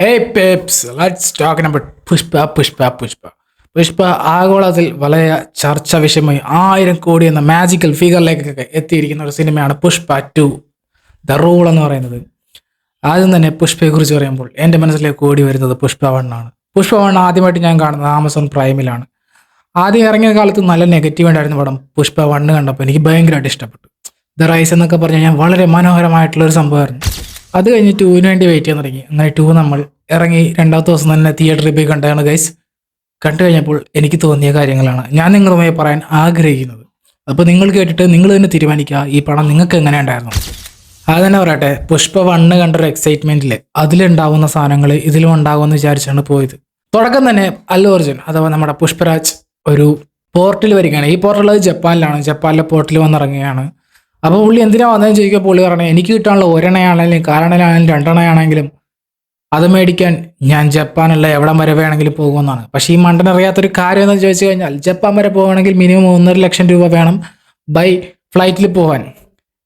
Hey peeps let's talk number Pushpa Pushpa Pushpa Pushpa ആഗോളത്തിൽ വളരെ ചർച്ച വിഷയമായി ആയിരം കോടി എന്ന മാജിക്കൽ ഫിഗറിലേക്കൊക്കെ എത്തിയിരിക്കുന്ന ഒരു സിനിമയാണ് പുഷ്പ ടു ദ റൂൾ എന്ന് പറയുന്നത്. ആദ്യം തന്നെ പുഷ്പയെക്കുറിച്ച് പറയുമ്പോൾ എന്റെ മനസ്സിലേക്ക് ഓടി വരുന്നത് പുഷ്പ വണ്ണാണ് പുഷ്പ വൺ ആദ്യമായിട്ട് ഞാൻ കാണുന്നത് ആമസോൺ പ്രൈമിലാണ്. ആദ്യം ഇറങ്ങിയ കാലത്ത് നല്ല നെഗറ്റീവ് ഉണ്ടായിരുന്ന പടം പുഷ്പ വണ്ണ് കണ്ടപ്പോൾ എനിക്ക് ഭയങ്കരമായിട്ട് ഇഷ്ടപ്പെട്ടു. ദ റൈസ് എന്നൊക്കെ പറഞ്ഞു കഴിഞ്ഞാൽ വളരെ മനോഹരമായിട്ടുള്ള ഒരു സംഭവമായിരുന്നു. അത് കഴിഞ്ഞ് ടൂവിന് വേണ്ടി വെയിറ്റ് ചെയ്യാൻ തുടങ്ങി. അങ്ങനെ ടൂ നമ്മൾ ഇറങ്ങി രണ്ടാമത്തെ ദിവസം തന്നെ തിയേറ്ററിൽ പോയി കണ്ടതാണ് ഗൈസ് കണ്ടു കഴിഞ്ഞപ്പോൾ എനിക്ക് തോന്നിയ കാര്യങ്ങളാണ്. ഞാൻ നിങ്ങളുമായി പറയാൻ ആഗ്രഹിക്കുന്നത്. അപ്പോൾ നിങ്ങൾ കേട്ടിട്ട് നിങ്ങൾ തന്നെ തീരുമാനിക്കുക ഈ പണം നിങ്ങൾക്ക് എങ്ങനെ ഉണ്ടായിരുന്നു. അത് തന്നെ പറയട്ടെ പുഷ്പ വണ്ണ് കണ്ടൊരു എക്സൈറ്റ്മെന്റിൽ അതിലുണ്ടാവുന്ന സാധനങ്ങൾ ഇതിലും ഉണ്ടാകുമെന്ന് വിചാരിച്ചാണ് പോയത്. തുടക്കം തന്നെ അല്ലു അർജുൻ അഥവാ നമ്മുടെ പുഷ്പരാജ് ഒരു പോർട്ടിൽ വരികയാണ്. ഈ പോർട്ടൽ ജപ്പാനിലാണ്. ജപ്പാനിലെ പോർട്ടിൽ വന്നിറങ്ങുകയാണ്. അപ്പോൾ പുള്ളി എന്തിനാ വന്നതെന്ന് ചോദിക്കുക പുള്ളി പറഞ്ഞു എനിക്ക് കിട്ടാനുള്ള ഒരെണ്ണയാണെങ്കിലും കാരണനാണെങ്കിലും രണ്ടെണ്ണയാണെങ്കിലും അത് മേടിക്കാൻ ഞാൻ ജപ്പാനല്ല എവിടം വരെ വേണമെങ്കിലും പോകുമെന്നാണ്. പക്ഷേ ഈ മണ്ടൻ അറിയാത്തൊരു കാര്യം എന്ന് ചോദിച്ചു കഴിഞ്ഞാൽ ജപ്പാൻ വരെ പോകണമെങ്കിൽ മിനിമം ഒന്നര ലക്ഷം രൂപ വേണം ബൈ ഫ്ലൈറ്റിൽ പോകാൻ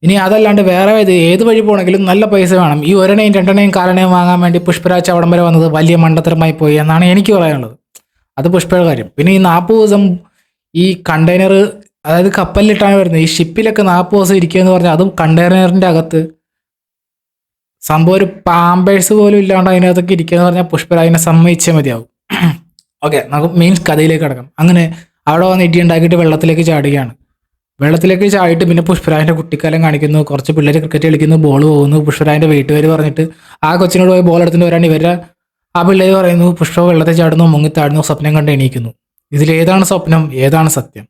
ഇനി അതല്ലാണ്ട് വേറെ ഇത് ഏത് വഴി പോകണമെങ്കിലും നല്ല പൈസ വേണം. ഈ ഒരെണ്ണയും രണ്ടെണ്ണയും കാരണയും വാങ്ങാൻ വേണ്ടി പുഷ്പരാജ് അവിടം വരെ വന്നത് വലിയ മണ്ടത്തരമായി പോയി എന്നാണ് എനിക്ക് പറയാനുള്ളത്. അത് പുഷ്പയുടെ കാര്യം. പിന്നെ ഈ നാൽപ്പത് ദിവസം ഈ കണ്ടെയ്നർ അതായത് കപ്പലിലിട്ടാണ് വരുന്നത്. ഈ ഷിപ്പിലൊക്കെ നാൽപ്പത് ദിവസം ഇരിക്കുക എന്ന് പറഞ്ഞാൽ അതും കണ്ടെയ്നറിന്റെ അകത്ത്. സംഭവം ഒരു പാമ്പേഴ്സ് പോലും ഇല്ലാണ്ട് അതിനകത്തൊക്കെ ഇരിക്കുക എന്ന് പറഞ്ഞാൽ പുഷ്പരാജിനെ സമ്മതിച്ചേ മതിയാവും. ഓക്കെ നമുക്ക് മെയിൻ കഥയിലേക്ക് കിടക്കാം. അങ്ങനെ അവിടെ വന്ന് ഇടി ഉണ്ടാക്കിയിട്ട് വെള്ളത്തിലേക്ക് ചാടുകയാണ്. വെള്ളത്തിലേക്ക് ചാടിയിട്ട് പിന്നെ പുഷ്പരാജിന്റെ കുട്ടിക്കാലം കാണിക്കുന്നു. കുറച്ച് പിള്ളേർ ക്രിക്കറ്റ് കളിക്കുന്നു ബോൾ പോകുന്നു. പുഷ്പരാജിന്റെ വീട്ടുകാർ പറഞ്ഞിട്ട് ആ കൊച്ചിനോട് പോയി ബോൾ എടുത്തിട്ട് വരാണ് ഇവരെ ആ പിള്ളേർ പറയുന്നു പുഷ്പ വെള്ളത്തിൽ ചാടുന്നു മുങ്ങിത്താടുന്നു സ്വപ്നം കണ്ട് എണീക്കുന്നു. ഇതിലേതാണ് സ്വപ്നം ഏതാണ് സത്യം?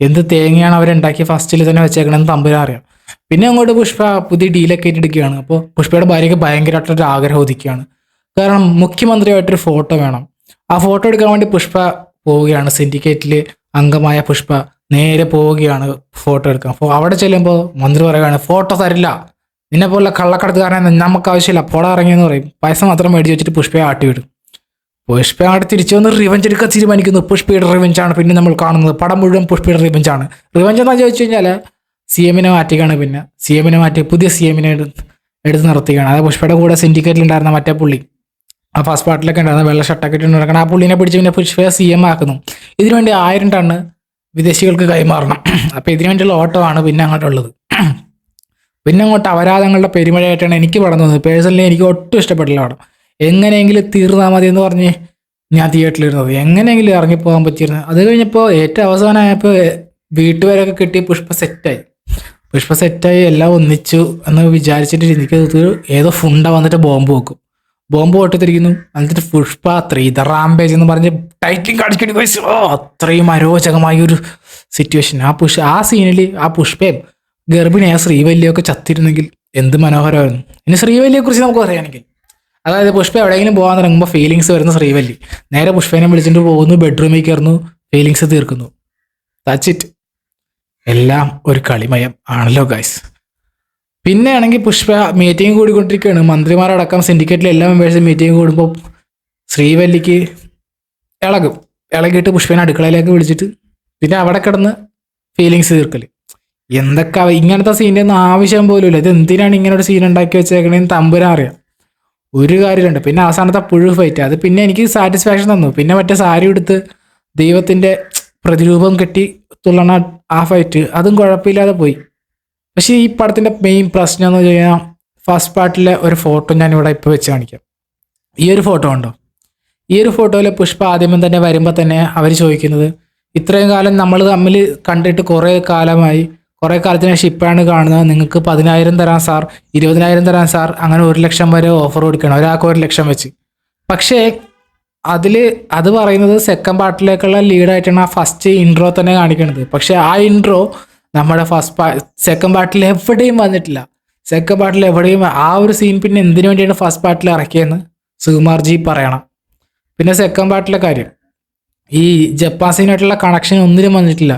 എന്ത് തേങ്ങയാണ് അവരുണ്ടാക്കി ഫസ്റ്റിൽ തന്നെ വെച്ചേക്കണമെന്ന് തമ്പുരാൻ അറിയാം. പിന്നെ അങ്ങോട്ട് പുഷ്പ പുതിയ ഡീലൊക്കെ ഏറ്റെടുക്കുകയാണ് അപ്പോൾ പുഷ്പയുടെ ഭാര്യയ്ക്ക് ഭയങ്കരമായിട്ടൊരു ആഗ്രഹം ഒതുക്കുകയാണ് കാരണം മുഖ്യമന്ത്രിയായിട്ടൊരു ഫോട്ടോ വേണം. ആ ഫോട്ടോ എടുക്കാൻ വേണ്ടി പുഷ്പ പോവുകയാണ്. സിൻഡിക്കേറ്റിൽ അംഗമായ പുഷ്പ നേരെ പോവുകയാണ് ഫോട്ടോ എടുക്കാൻ. അപ്പോൾ അവിടെ ചെല്ലുമ്പോൾ മന്ത്രി പറയുകയാണ് ഫോട്ടോ തരില്ല. നിന്നെ പോലുള്ള കള്ളക്കടത്തുകാരനെ നമുക്ക് ആവശ്യമില്ല. പോടാ ഇറങ്ങിയെന്ന് പറയും. പൈസ മാത്രം മേടിച്ച് വെച്ചിട്ട് പുഷ്പയെ ആട്ടി വിടും പുഷ്പ അങ്ങോട്ട് തിരിച്ചു വന്ന് റിവഞ്ച് എടുക്കാൻ തീരുമാനിക്കുന്നു. പുഷ്പയുടെ ആണ് പിന്നെ നമ്മൾ കാണുന്നത്. പടം മുഴുവൻ പുഷ്പയുടെ ആണ്. റിവഞ്ച് എന്താ ചോദിച്ചു കഴിഞ്ഞാൽ സി എമ്മിനെ മാറ്റുകയാണ് പിന്നെ. സി എമ്മിനെ മാറ്റി പുതിയ സി എമ്മിനെ എടുത്ത് നിർത്തുകയാണ് അതായത് പുഷ്പയുടെ കൂടെ സിൻഡിക്കേറ്റിൽ ഉണ്ടായിരുന്ന മറ്റേ പുള്ളി. ആ ഫസ്റ്റ് പാർട്ടിലൊക്കെ ഉണ്ടായിരുന്ന വെള്ള ഷർട്ടൊക്കെ ഇട്ട് നടക്കണം ആ പുള്ളിനെ പിടിച്ച് പിന്നെ പുഷ്പയെ സി എം ആക്കുന്നു ഇതിനുവേണ്ടി ആയിരം ടണ്ണ് വിദേശികൾക്ക് കൈമാറണം. അപ്പോൾ ഇതിനുവേണ്ടിയുള്ള ഓട്ടോ ആണ് പിന്നെ അങ്ങോട്ടുള്ളത് പിന്നെ അങ്ങോട്ട് അപരാധങ്ങളുടെ പെരുമഴയായിട്ടാണ് എനിക്ക് പടം തോന്നുന്നത് പേഴ്സണലി എനിക്ക് ഒട്ടും ഇഷ്ടപ്പെട്ടില്ല പടം. എങ്ങനെയെങ്കിലും തീർന്നാൽ മതി എന്ന് പറഞ്ഞ് ഞാൻ തിയേറ്ററിലിരുന്നത്. എങ്ങനെയെങ്കിലും ഇറങ്ങിപ്പോകാൻ പറ്റിയിരുന്നു. അത് കഴിഞ്ഞപ്പോൾ ഏറ്റവും അവസാനമായപ്പോൾ വീട്ടുപേരൊക്കെ കിട്ടി പുഷ്പ സെറ്റായി. പുഷ്പ സെറ്റായി എല്ലാം ഒന്നിച്ചു എന്ന് വിചാരിച്ചിട്ട് എനിക്ക് ഏതോ ഫുണ്ട വന്നിട്ട് ബോംബ് വെക്കും. ബോംബ് പൊട്ടിത്തിരിക്കുന്നു. എന്നിട്ട് പുഷ്പ ത്രീ ദ റാംബേജ് എന്ന് പറഞ്ഞ് ടൈറ്റിൽ guys, ഓ അത്രയും അരോചകമായ ഒരു സിറ്റുവേഷൻ ആ പുഷ് ആ സീനിൽ ആ പുഷ്പയും ഗർഭിണിയായ ശ്രീവല്യൊക്കെ ചത്തിരുന്നെങ്കിൽ എന്ത് മനോഹരമായിരുന്നു. ഇനി ശ്രീവല്ലിയെ കുറിച്ച് നമുക്ക് പറയാനെങ്കിൽ അതായത് പുഷ്പ എവിടെയെങ്കിലും പോകാൻ തുടങ്ങുമ്പോൾ ഫീലിങ്സ് വരുന്ന ശ്രീവല്ലി. നേരെ പുഷ്പേനെ വിളിച്ചിട്ട് പോകുന്നു ബെഡ്റൂമിൽ കയറുന്നു ഫീലിങ്സ് തീർക്കുന്നു. ദാറ്റ്സ് ഇറ്റ് എല്ലാം ഒരു കളിമയം ആണല്ലോ ഗൈസ് പിന്നെ ആണെങ്കിൽ പുഷ്പ മീറ്റിംഗ് കൂടിക്കൊണ്ടിരിക്കുകയാണ്. മന്ത്രിമാരടക്കം സിൻഡിക്കേറ്റിലെ എല്ലാ മെമ്പേഴ്സും മീറ്റിംഗ് കൂടുമ്പോൾ ശ്രീവല്ലിക്ക് ഇളകും. ഇളകിയിട്ട് പുഷ്പേനെ അടുക്കളയിലേക്ക് വിളിച്ചിട്ട് പിന്നെ അവിടെ കിടന്ന് ഫീലിങ്സ് തീർക്കൽ എന്തൊക്കെ ഇങ്ങനത്തെ സീനൊന്നും ആവശ്യം പോലും ഇല്ല ഇത് എന്തിനാണ് ഇങ്ങനെ ഒരു സീൻ ഉണ്ടാക്കി വെച്ചേക്കണേന്ന് തമ്പുരാൻ അറിയാം ഒരു കാര്യമുണ്ട് പിന്നെ അവസാനത്തെ പുഴു ഫൈറ്റ് അത് പിന്നെ എനിക്ക് സാറ്റിസ്ഫാക്ഷൻ തന്നു. പിന്നെ മറ്റേ സാരി എടുത്ത് ദൈവത്തിന്റെ പ്രതിരൂപം കെട്ടി തുള്ളണ ആ ഫൈറ്റ് അതും കുഴപ്പമില്ലാതെ പോയി. പക്ഷേ ഈ പടത്തിന്റെ മെയിൻ പ്രശ്നം എന്ന് വെച്ച് കഴിഞ്ഞാൽ ഫസ്റ്റ് പാർട്ടിലെ ഒരു ഫോട്ടോ ഞാൻ ഇവിടെ ഇപ്പോൾ വെച്ച് കാണിക്കാം. ഈ ഒരു ഫോട്ടോ ഉണ്ടോ ഈ ഒരു ഫോട്ടോയിൽ പുഷ്പ ആദ്യമേ തന്നെ വരുമ്പോൾ തന്നെ അവർ ചോദിക്കുന്നത് ഇത്രയും കാലം നമ്മൾ തമ്മിൽ കണ്ടിട്ട് കുറേ കാലമായി കുറേ കാലത്തിന് ശേഷം ഇപ്പോഴാണ് കാണുന്നത്. നിങ്ങൾക്ക് പതിനായിരം തരാം സാർ ഇരുപതിനായിരം തരാം സാർ അങ്ങനെ ഒരു ലക്ഷം വരെ ഓഫർ കൊടുക്കണം ഒരാൾക്ക് ഒരു ലക്ഷം വെച്ച്. പക്ഷേ അതിൽ അത് പറയുന്നത് സെക്കൻഡ് പാർട്ടിലേക്കുള്ള ലീഡായിട്ടാണ് ആ ഫസ്റ്റ് ഇൻട്രോ തന്നെ കാണിക്കുന്നത്. പക്ഷേ ആ ഇൻട്രോ നമ്മുടെ ഫസ്റ്റ് പാ സെക്കൻഡ് പാർട്ടിൽ എവിടെയും വന്നിട്ടില്ല. സെക്കൻഡ് പാർട്ടിൽ എവിടെയും ആ ഒരു സീൻ പിന്നെ എന്തിനു വേണ്ടിയാണ് ഫസ്റ്റ് പാർട്ടിൽ ഇറക്കിയെന്ന് സുകുമാർജി പറയണം. പിന്നെ സെക്കൻഡ് പാർട്ടിലെ കാര്യം. ഈ ജപ്പാൻ സീനായിട്ടുള്ള കണക്ഷൻ ഒന്നിനും വന്നിട്ടില്ല.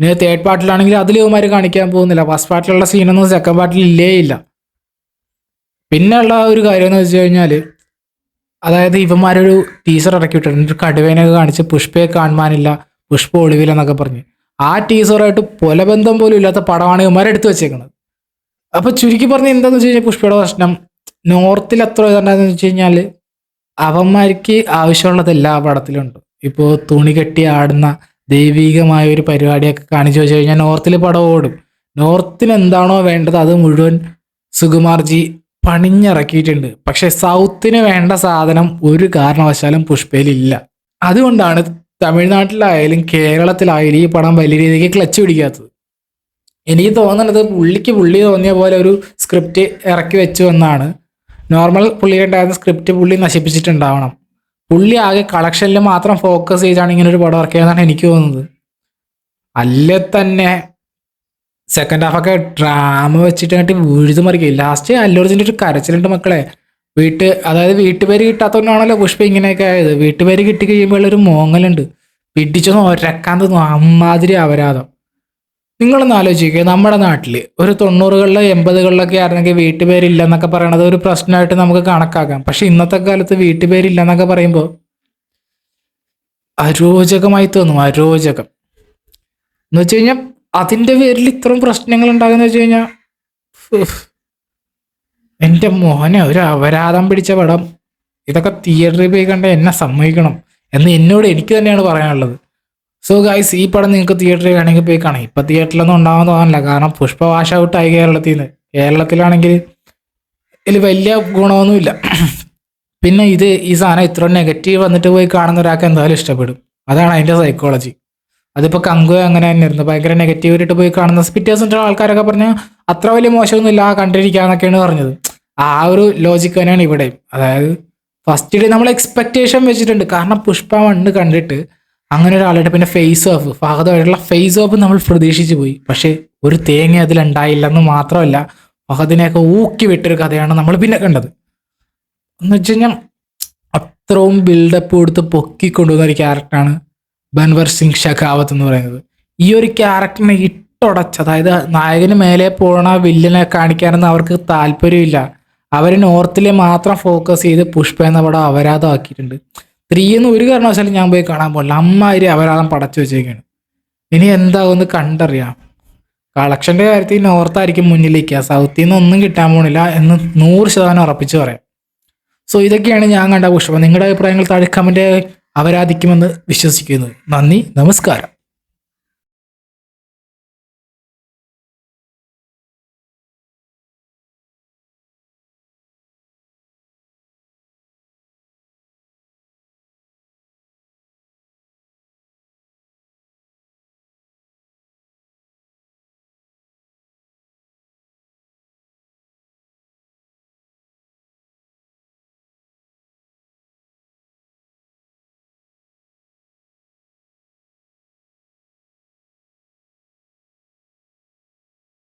ഇനി തേർഡ് പാർട്ടിലാണെങ്കിൽ അതിൽ ഇവന്മാർ കാണിക്കാൻ പോകുന്നില്ല. ഫസ്റ്റ് പാർട്ടിലുള്ള സീനൊന്നും സെക്കൻഡ് പാർട്ടിൽ ഇല്ലേ ഇല്ല. പിന്നെയുള്ള ഒരു കാര്യം എന്ന് വെച്ച് കഴിഞ്ഞാൽ അതായത് ഇവന്മാരൊരു ടീസർ ഇറക്കി വിട്ടിട്ടുണ്ട്. കടുവേനൊക്കെ കാണിച്ച് പുഷ്പയെ കാണുവാനില്ല പുഷ്പ ഒളിവിലെന്നൊക്കെ പറഞ്ഞ്. ആ ടീസറായിട്ട് പൊലബന്ധം പോലും ഇല്ലാത്ത പടമാണ് എടുത്തു വെച്ചേക്കുന്നത് അപ്പൊ ചുരുക്കി പറഞ്ഞ് എന്താന്ന് വെച്ച് കഴിഞ്ഞാൽ പുഷ്പയുടെ പ്രശ്നം നോർത്തിൽ എത്ര ഇതുണ്ടായെന്ന് വെച്ച് കഴിഞ്ഞാൽ അവന്മാർക്ക് ആവശ്യമുള്ളത് എല്ലാ പടത്തിലുണ്ട് ഇപ്പോൾ തുണി കെട്ടി ആടുന്ന ദൈവികമായ ഒരു പരിപാടിയൊക്കെ കാണിച്ചു വെച്ച് കഴിഞ്ഞാൽ നോർത്തിൽ പടം ഓടും. നോർത്തിൽ എന്താണോ വേണ്ടത് അത് മുഴുവൻ സുകുമാർജി പണിഞ്ഞിറക്കിയിട്ടുണ്ട്. പക്ഷെ സൗത്തിന് വേണ്ട സാധനം ഒരു കാരണവശാലും പുഷ്പയിലില്ല. അതുകൊണ്ടാണ് തമിഴ്നാട്ടിലായാലും കേരളത്തിലായാലും ഈ പടം വലിയ രീതിക്ക് ക്ലച്ച് പിടിക്കാത്തത്. എനിക്ക് തോന്നുന്നത് പുള്ളിക്ക് പുള്ളി തോന്നിയ പോലെ ഒരു സ്ക്രിപ്റ്റ് ഇറക്കി വെച്ചു എന്നാണ്. നോർമൽ പുള്ളിയുണ്ടായിരുന്ന സ്ക്രിപ്റ്റ് പുള്ളി നശിപ്പിച്ചിട്ടുണ്ടാവണം. പുള്ളി ആകെ കളക്ഷനിൽ മാത്രം ഫോക്കസ് ചെയ്താണ് ഇങ്ങനെ ഒരു പടം ഇറക്കിയതെന്നാണ് എനിക്ക് തോന്നുന്നത്. അല്ലേ തന്നെ സെക്കൻഡ് ഹാഫൊക്കെ ഡ്രാമ വെച്ചിട്ട് അങ്ങോട്ട് വീഴുതു മറിക്കും. ലാസ്റ്റ് അല്ലൂർജിന്റെ ഒരു കരച്ചിലുണ്ട് മക്കളെ. വീട്ട് അതായത് വീട്ടുപേര് കിട്ടാത്തതുകൊണ്ടാണല്ലോ പുഷ്പ ഇങ്ങനെയൊക്കെ ആയത്. വീട്ടുപേര് കിട്ടി കഴിയുമ്പോൾ ഒരു മോങ്ങലുണ്ട്. പിടിച്ചൊന്നും ഒരക്കാൻ തോന്നും അമ്മാതിരി അപരാധം. നിങ്ങളൊന്ന് ആലോചിക്കുക നമ്മുടെ നാട്ടിൽ ഒരു തൊണ്ണൂറുകളിലോ എൺപതുകളിലൊക്കെ ആയിരുന്നെങ്കിൽ വീട്ടുപേരില്ല എന്നൊക്കെ പറയണത് ഒരു പ്രശ്നമായിട്ട് നമുക്ക് കണക്കാക്കാം. പക്ഷെ ഇന്നത്തെ കാലത്ത് വീട്ടുപേരില്ല എന്നൊക്കെ പറയുമ്പോൾ അരോചകമായി തോന്നും അരോചകം. എന്ന് വെച്ച് കഴിഞ്ഞാൽ അതിന്റെ പേരിൽ ഇത്രയും പ്രശ്നങ്ങൾ ഉണ്ടാകുന്ന വെച്ച് കഴിഞ്ഞാൽ എന്റെ മോനെ ഒരു അപരാധം പിടിച്ച പടം. ഇതൊക്കെ തിയേറ്ററിൽ പോയി കണ്ട എന്നെ സമ്മതിക്കണം എന്ന് എന്നോട് എനിക്ക് തന്നെയാണ് പറയാനുള്ളത്. സോ ഗൈസ് ഈ പടം നിങ്ങൾക്ക് തിയേറ്ററിൽ വേണമെങ്കിൽ പോയി കാണാം. ഇപ്പം തിയേറ്ററിലൊന്നും ഉണ്ടാവാൻ തോന്നില്ല കാരണം പുഷ്പ വാഷ് ഔട്ടായി കേരളത്തിൽ നിന്ന് കേരളത്തിലാണെങ്കിൽ ഇതിൽ വലിയ ഗുണമൊന്നുമില്ല. പിന്നെ ഇത് ഈ സാധനം ഇത്ര നെഗറ്റീവ് വന്നിട്ട് പോയി കാണുന്ന ഒരാൾക്ക് എന്തായാലും ഇഷ്ടപ്പെടും. അതാണ് അതിന്റെ സൈക്കോളജി അതിപ്പോൾ കങ്കു അങ്ങനെ തന്നെയായിരുന്നു ഭയങ്കര നെഗറ്റീവ് ആയിട്ട് പോയി കാണുന്ന പിറ്റേഴ്സിന്റെ ആൾക്കാരൊക്കെ പറഞ്ഞാൽ അത്ര വലിയ മോശമൊന്നുമില്ല കണ്ടിരിക്കാന്നൊക്കെയാണ് പറഞ്ഞത്. ആ ഒരു ലോജിക്ക് തന്നെയാണ് ഇവിടെ അതായത് ഫസ്റ്റ് ഡേ നമ്മൾ എക്സ്പെക്റ്റേഷൻ വെച്ചിട്ടുണ്ട്. കാരണം പുഷ്പ മണ്ണ് കണ്ടിട്ട് അങ്ങനെ ഒരാളുടെ പിന്നെ ഫേസ് ഓഫ് ഫഹദായിട്ടുള്ള ഫേസ് ഓഫ് നമ്മൾ പ്രതീക്ഷിച്ചു പോയി. പക്ഷേ ഒരു തേങ്ങ അതിലുണ്ടായില്ലെന്ന് മാത്രമല്ല ഫഹദിനെയൊക്കെ ഊക്കി വിട്ടൊരു കഥയാണ് നമ്മൾ പിന്നെ കണ്ടത്. എന്ന് വെച്ച് കഴിഞ്ഞാൽ അത്രയും ബിൽഡപ്പ് കൊടുത്ത് പൊക്കിക്കൊണ്ടുവന്ന ഒരു ക്യാരക്ടറാണ് ബൻവർ സിംഗ് ഷെഖാവത്ത് എന്ന് പറയുന്നത്. ഈ ഒരു ക്യാരക്ടറിനെ ഇട്ടുടച്ച് അതായത് നായകന് മേലെ പോണ വില്ലനെ കാണിക്കാനൊന്നും അവർക്ക് താല്പര്യമില്ല. അവർ നോർത്തിലെ മാത്രം ഫോക്കസ് ചെയ്ത് പുഷ്പ എന്ന പടം അപരാധമാക്കിയിട്ടുണ്ട്. ത്രീ എന്ന് ഒരു കാരണവശാലും ഞാൻ പോയി കാണാൻ പോകില്ല അമ്മാതിരി അപരാധം പടച്ചു വെച്ചേക്കാണ്. ഇനി എന്താകുമെന്ന് കണ്ടറിയാം. കളക്ഷന്റെ കാര്യത്തിൽ നോർത്തായിരിക്കും മുന്നിലേക്ക്. സൗത്തിൽ നിന്ന് ഒന്നും കിട്ടാൻ പോണില്ല എന്ന് നൂറ് ശതമാനം ഉറപ്പിച്ച് പറയാം. സോ ഇതൊക്കെയാണ് ഞാൻ കണ്ട പുഷ്പം. നിങ്ങളുടെ അഭിപ്രായങ്ങൾ താഴെ കമന്റ് അവരാധിക്കുമെന്ന് വിശ്വസിക്കുന്നു. നന്ദി. നമസ്കാരം.